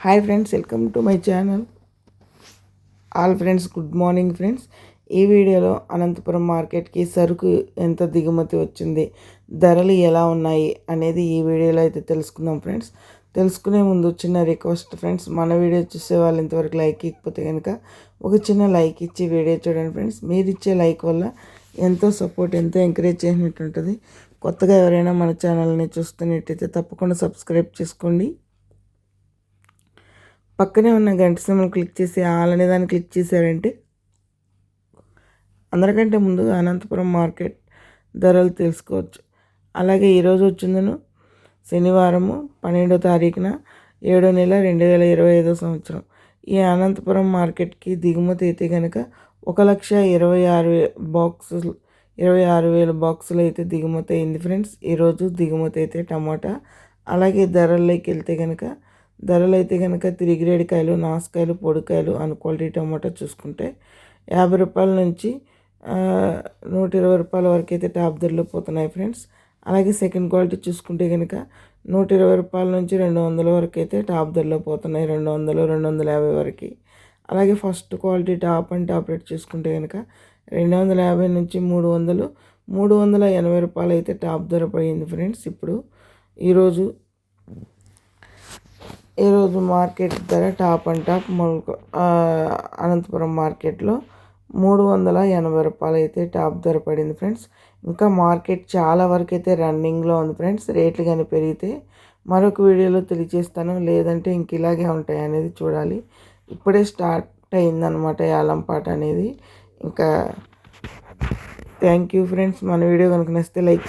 Hi friends welcome to my channel all friends good morning friends ఈ వీడియోలో అనంతపురం మార్కెట్కి సరుకు ఎంత దిగుమతి వచ్చింది ధరలు ఎలా ఉన్నాయి అనేది ఈ వీడియోలో అయితే తెలుసుకుందాం ఫ్రెండ్స్ తెలుసుకునే ముందు చిన్న రిక్వెస్ట్ ఫ్రెండ్స్ మన వీడియో చూసే వాళ్ళు ఇంతవరకు లైక్ ఇకపోతే కనుక ఒక చిన్న లైక్ ఇచ్చి వీడియో చూడండి ఫ్రెండ్స్ మీరు ఇచ్చే లైక్ వల్ల ఎంతో సపోర్ట్ ఎంతో ఎంకరేజ్ చేసినట్టు ఉంటుంది. కొత్తగా ఎవరైనా మన ఛానల్ని చూస్తున్నట్టయితే తప్పకుండా సబ్స్క్రైబ్ చేసుకోండి. పక్కనే ఉన్న గంట సింబల్ క్లిక్ చేసి ఆల్ అనే దాన్ని క్లిక్ చేశారంటే అందరికంటే ముందు అనంతపురం మార్కెట్ ధరలు తెలుసుకోవచ్చు. అలాగే ఈరోజు వచ్చిందను శనివారము పన్నెండో తారీఖున ఏడో నెల రెండు వేల ఇరవై ఐదో సంవత్సరం. ఈ అనంతపురం మార్కెట్కి దిగుమతి అయితే కనుక ఒక లక్ష ఇరవై ఆరు బాక్సులు ఇరవై ఆరు వేల బాక్సులు అయితే దిగుమతి అయింది ఫ్రెండ్స్. ఈరోజు దిగుమతి అయితే టమాటా అలాగే ధరల్లోకి వెళ్తే కనుక ధరలు అయితే కనుక తిరిగిరేడికాయలు నాసుకాయలు పొడికాయలు అన్ క్వాలిటీ టమాటా చూసుకుంటే యాభై రూపాయల నుంచి నూట ఇరవై రూపాయల వరకు అయితే టాప్ ధరలో పోతున్నాయి ఫ్రెండ్స్. అలాగే సెకండ్ క్వాలిటీ చూసుకుంటే కనుక నూట ఇరవై రూపాయల నుంచి రెండు వందల వరకు అయితే టాప్ ధరలో పోతున్నాయి రెండు వందలు రెండు వందల యాభై వరకు. అలాగే first quality top and top rate చూసుకుంటే కనుక రెండు వందల యాభై నుంచి మూడు వందలు మూడు వందల ఎనభై రూపాయలు అయితే టాప్ ధర పడింది ఫ్రెండ్స్. ఇప్పుడు ఈరోజు ఈరోజు మార్కెట్ ధర టాప్ అండ్ టాప్ మొలక అనంతపురం మార్కెట్లో మూడు వందల ఎనభై రూపాయలు అయితే టాప్ ధర పడింది ఫ్రెండ్స్. ఇంకా మార్కెట్ చాలా వరకు అయితే రన్నింగ్లో ఉంది ఫ్రెండ్స్. రేట్లు కానీ పెరిగితే మరొక వీడియోలో తెలియజేస్తాను. లేదంటే ఇంక ఇలాగే ఉంటాయి అనేది చూడాలి. ఇప్పుడే స్టార్ట్ అయిందనమాట యాలంపాట అనేది. ఇంకా థ్యాంక్ యూ ఫ్రెండ్స్. మన వీడియో కనుక నచ్చితే లైక్